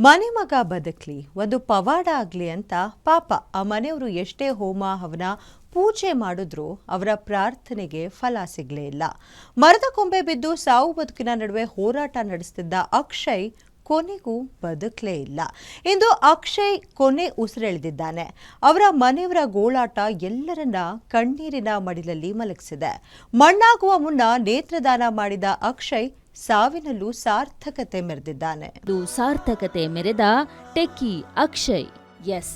ಮನೆ ಮಗ ಬದುಕಲಿ, ಒಂದು ಪವಾಡ ಆಗಲಿ ಅಂತ ಪಾಪ ಆ ಮನೆಯವರು ಎಷ್ಟೇ ಹೋಮ, ಹವನ, ಪೂಜೆ ಮಾಡಿದ್ರು ಅವರ ಪ್ರಾರ್ಥನೆಗೆ ಫಲ ಸಿಗಲೇ ಇಲ್ಲ. ಮರದ ಕೊಂಬೆ ಬಿದ್ದು ಸಾವು ಬದುಕಿನ ನಡುವೆ ಹೋರಾಟ ನಡೆಸ್ತಿದ್ದ ಅಕ್ಷಯ್ ಕೊನೆಗೂ ಬದುಕಲೇ ಇಲ್ಲ. ಇಂದು ಅಕ್ಷಯ್ ಕೊನೆ ಉಸಿರೆಳೆದಿದ್ದಾನೆ. ಅವರ ಮನೆಯವರ ಗೋಳಾಟ ಎಲ್ಲರನ್ನ ಕಣ್ಣೀರಿನ ಮಡಿಲಲ್ಲಿ ಮಲಗಿಸಿದೆ. ಮಣ್ಣಾಗುವ ಮುನ್ನ ನೇತ್ರದಾನ ಮಾಡಿದ ಅಕ್ಷಯ್ ಸಾವಿನಲ್ಲೂ ಸಾರ್ಥಕತೆ ಮೆರೆದಿದ್ದಾನೆ. ಇದು ಸಾರ್ಥಕತೆ ಮೆರೆದ ಟೆಕ್ಕಿ ಅಕ್ಷಯ್. ಎಸ್.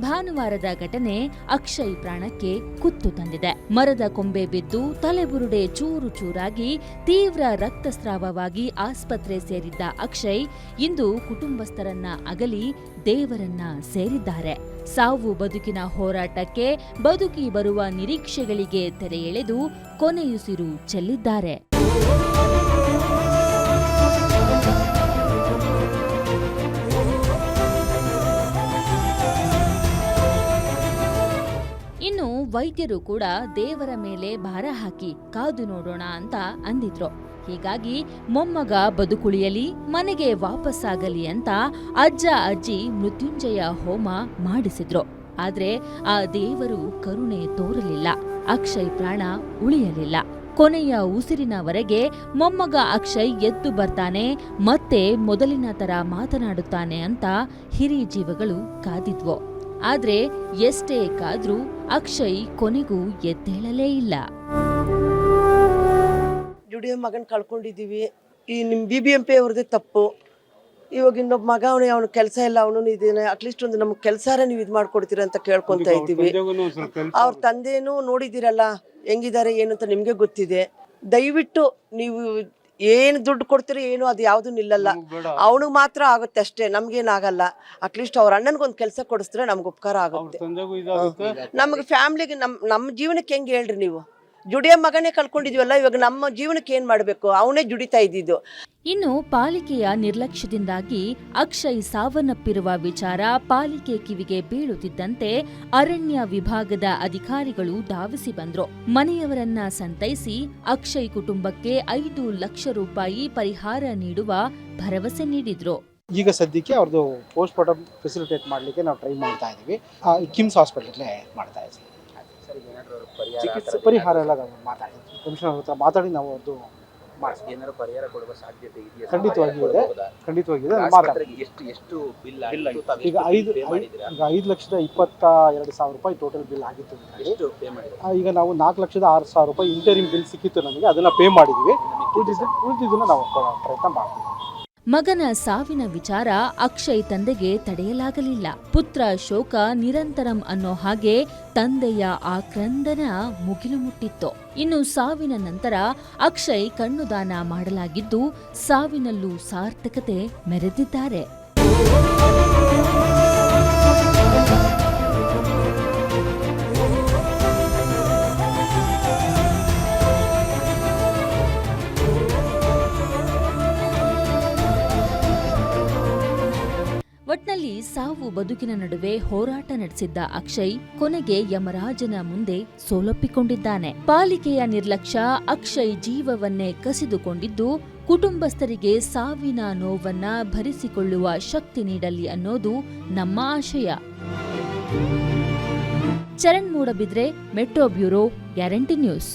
ಭಾನುವಾರದ ಘಟನೆ ಅಕ್ಷಯ್ ಪ್ರಾಣಕ್ಕೆ ಕುತ್ತು ತಂದಿದೆ. ಮರದ ಕೊಂಬೆ ಬಿದ್ದು ತಲೆಬುರುಡೆ ಚೂರು ಚೂರಾಗಿ ತೀವ್ರ ರಕ್ತಸ್ರಾವವಾಗಿ ಆಸ್ಪತ್ರೆ ಸೇರಿದ್ದ ಅಕ್ಷಯ್ ಇಂದು ಕುಟುಂಬಸ್ಥರನ್ನ ಅಗಲಿ ದೇವರನ್ನ ಸೇರಿದ್ದಾರೆ. ಸಾವು ಬದುಕಿನ ಹೋರಾಟಕ್ಕೆ ಬದುಕಿ ಬರುವ ನಿರೀಕ್ಷೆಗಳಿಗೆ ತೆರೆ ಎಳೆದು ಕೊನೆಯುಸಿರು ಚೆಲ್ಲಿದ್ದಾರೆ. ವೈದ್ಯರು ಕೂಡ ದೇವರ ಮೇಲೆ ಭಾರ ಹಾಕಿ ಕಾದು ನೋಡೋಣ ಅಂತ ಅಂದಿದ್ರು. ಹೀಗಾಗಿ ಮೊಮ್ಮಗ ಬದುಕುಳಿಯಲಿ, ಮನೆಗೆ ವಾಪಸ್ಸಾಗಲಿ ಅಂತ ಅಜ್ಜ ಅಜ್ಜಿ ಮೃತ್ಯುಂಜಯ ಹೋಮ ಮಾಡಿಸಿದ್ರು. ಆದ್ರೆ ಆ ದೇವರು ಕರುಣೆ ತೋರಲಿಲ್ಲ, ಅಕ್ಷಯ್ ಪ್ರಾಣ ಉಳಿಯಲಿಲ್ಲ. ಕೊನೆಯ ಉಸಿರಿನವರೆಗೆ ಮೊಮ್ಮಗ ಅಕ್ಷಯ್ ಎದ್ದು ಬರ್ತಾನೆ, ಮತ್ತೆ ಮೊದಲಿನ ತರ ಮಾತನಾಡುತ್ತಾನೆ ಅಂತ ಹಿರಿ ಜೀವಗಳು ಕಾದಿದ್ವು. ಆದ್ರೆ ಎಷ್ಟೇ ಕಾದ್ರೂ ಅಕ್ಷಯ್ ಕೊನೆಗೂ ಎದ್ದೇಳಲೇ ಇಲ್ಲ. ದುಡಿಯೋ ಮಗನ ಕಳ್ಕೊಂಡಿದ್ದೀವಿ ಈ ನಿಮ್ಮ ಬಿ ಬಿ ಎಂ ಪಿ ಅವ್ರದ್ದೇ ತಪ್ಪು. ಇವಾಗ ಇನ್ನೊಬ್ಬ ಮಗ ಅವನೇ ಅವನ ಕೆಲಸ ಇಲ್ಲ ಅವನು ಇದೇನೆ. ಅಟ್ಲೀಸ್ಟ್ ಒಂದು ನಮ್ಗೆ ಕೆಲಸಾರ ನೀವು ಇದು ಮಾಡ್ಕೊಡ್ತೀರ ಅಂತ ಕೇಳ್ಕೊತಾ ಇದ್ದೀವಿ. ಅವ್ರ ತಂದೆನೂ ನೋಡಿದ್ದೀರಲ್ಲ ಹೆಂಗಿದ್ದಾರೆ ಏನು ಅಂತ ನಿಮಗೆ ಗೊತ್ತಿದೆ. ದಯವಿಟ್ಟು ನೀವು ಏನು ದುಡ್ಡು ಕೊಡ್ತೀರಿ ಏನು ಅದು ಯಾವುದು ನಿಲ್ಲಲ್ಲ. ಅವನಿಗೆ ಮಾತ್ರ ಆಗುತ್ತೆ ಅಷ್ಟೇ ನಮ್ಗೇನಾಗಲ್ಲ ಅಟ್ಲೀಸ್ಟ್ ಅವ್ರ ಅಣ್ಣನಿಗೊಂದು ಕೆಲಸ ಕೊಡಿಸಿದ್ರೆ ನಮ್ಗೆ ಉಪಕಾರ ಆಗುತ್ತೆ. ನಮ್ಗೆ ಫ್ಯಾಮ್ಲಿಗೆ ನಮ್ಮ ನಮ್ಮ ಜೀವನಕ್ಕೆ ಹೆಂಗೆ ಹೇಳ್ರಿ ನೀವು? ಜುಡಿಯೋ ಮಗನೇ ಕಳ್ಕೊಂಡಿದ್ವಲ್ಲ ಇವಾಗ ನಮ್ಮ ಜೀವನಕ್ಕೆ ಏನು ಮಾಡಬೇಕು? ಅವನೇ ಜುಡಿತಾ ಇದ್ದಿದ್ದು. ಇನ್ನು ಪಾಲಿಕೆಯ ನಿರ್ಲಕ್ಷ್ಯದಿಂದಾಗಿ ಅಕ್ಷಯ್ ಸಾವನ್ನಪ್ಪಿರುವ ವಿಚಾರ ಪಾಲಿಕೆ ಕಿವಿಗೆ ಬೀಳುತ್ತಿದ್ದಂತೆ ಅರಣ್ಯ ವಿಭಾಗದ ಅಧಿಕಾರಿಗಳು ಧಾವಿಸಿ ಬಂದ್ರು. ಮನೆಯವರನ್ನ ಸಂತೈಸಿ ಅಕ್ಷಯ್ ಕುಟುಂಬಕ್ಕೆ ಐದು ಲಕ್ಷ ರೂಪಾಯಿ ಪರಿಹಾರ ನೀಡುವ ಭರವಸೆ ನೀಡಿದ್ರು. ಈಗ ಸದ್ಯಕ್ಕೆ ಅವ್ರದ್ದು ಪೋಸ್ಟ್ ಮಾರ್ಟಮ್ ಫೆಸಿಲಿಟೇಟ್ ಮಾಡಲಿಕ್ಕೆ ನಾವು ಟ್ರೈ ಮಾಡ್ತಾ ಇದ್ದೀವಿ ಕಿಮ್ಸ್ ಹಾಸ್ಪಿಟಲ್ ಮಾಡ್ತಾ ಇದ್ದೀವಿ. ಚಿಕಿತ್ಸೆ ಪರಿಹಾರ ಎಲ್ಲ ನಾವು ಮಾತಾಡಿ. ಕಮಿಷನರ್ ಹತ್ರ ಮಾತಾಡಿ ನಾವು ಅದು ಮಾಡಿಸ್ತೀವಿ ಏನಾದ್ರು ಪರಿಹಾರ ಕೊಡುವ ಸಾಧ್ಯತೆ ಇದೆಯಾ? ಖಂಡಿತವಾಗಿ ಇದೆ. ಖಂಡಿತವಾಗಿ ಇದೆ. ಮಾತಾಡಿ. ಎಷ್ಟು ಎಷ್ಟು ಬಿಲ್ ಆಗಿತ್ತು? ಈಗ ಐದು ಈಗ ಐದು ಲಕ್ಷದ ಇಪ್ಪತ್ತ ಎರಡು ಸಾವಿರ ರೂಪಾಯಿ ಟೋಟಲ್ ಬಿಲ್ ಆಗಿತ್ತು ಎಷ್ಟು ಪೇ ಮಾಡಿದ್ದೀರಾ? ಈಗ ನಾವು ನಾಲ್ಕು ಲಕ್ಷದ ಆರು ಸಾವಿರ ರೂಪಾಯಿ ಇಂಟರಿಮ್ ಬಿಲ್ ಸಿಕ್ಕಿತ್ತು ನಮಗೆ ಅದನ್ನ ಪೇ ಮಾಡಿದ್ವಿ ಉಳಿದಿದ್ದು ಉಳಿದಿದ್ದನ್ನ ನಾವು ಕೊಡೋ ಪ್ರಯತ್ನ ಮಾಡ್ತೀವಿ. ಮಗನ ಸಾವಿನ ವಿಚಾರ ಅಕ್ಷಯ್ ತಂದೆಗೆ ತಡೆಯಲಾಗಲಿಲ್ಲ. ಪುತ್ರ ಶೋಕ ನಿರಂತರಂ ಅನ್ನೋ ಹಾಗೆ ತಂದೆಯ ಆ ಕ್ರಂದನ ಮುಗಿಲು ಮುಟ್ಟಿತ್ತು. ಇನ್ನು ಸಾವಿನ ನಂತರ ಅಕ್ಷಯ್ ಕಣ್ಣುದಾನ ಮಾಡಲಾಗಿದ್ದು ಸಾವಿನಲ್ಲೂ ಸಾರ್ಥಕತೆ ಮೆರೆದಿದ್ದಾರೆ. ಸಾವು ಬದುಕಿನ ನಡುವೆ ಹೋರಾಟ ನಡೆಸಿದ್ದ ಅಕ್ಷಯ್ ಕೊನೆಗೆ ಯಮರಾಜನ ಮುಂದೆ ಸೋಲೊಪ್ಪಿಕೊಂಡಿದ್ದಾನೆ. ಪಾಲಿಕೆಯ ನಿರ್ಲಕ್ಷ್ಯ ಅಕ್ಷಯ್ ಜೀವವನ್ನೇ ಕಸಿದುಕೊಂಡಿದ್ದು, ಕುಟುಂಬಸ್ಥರಿಗೆ ಸಾವಿನ ನೋವನ್ನ ಭರಿಸಿಕೊಳ್ಳುವ ಶಕ್ತಿ ನೀಡಲಿ ಅನ್ನೋದು ನಮ್ಮ ಆಶಯ. Charan Moodbidri metro bureau, guarantee news.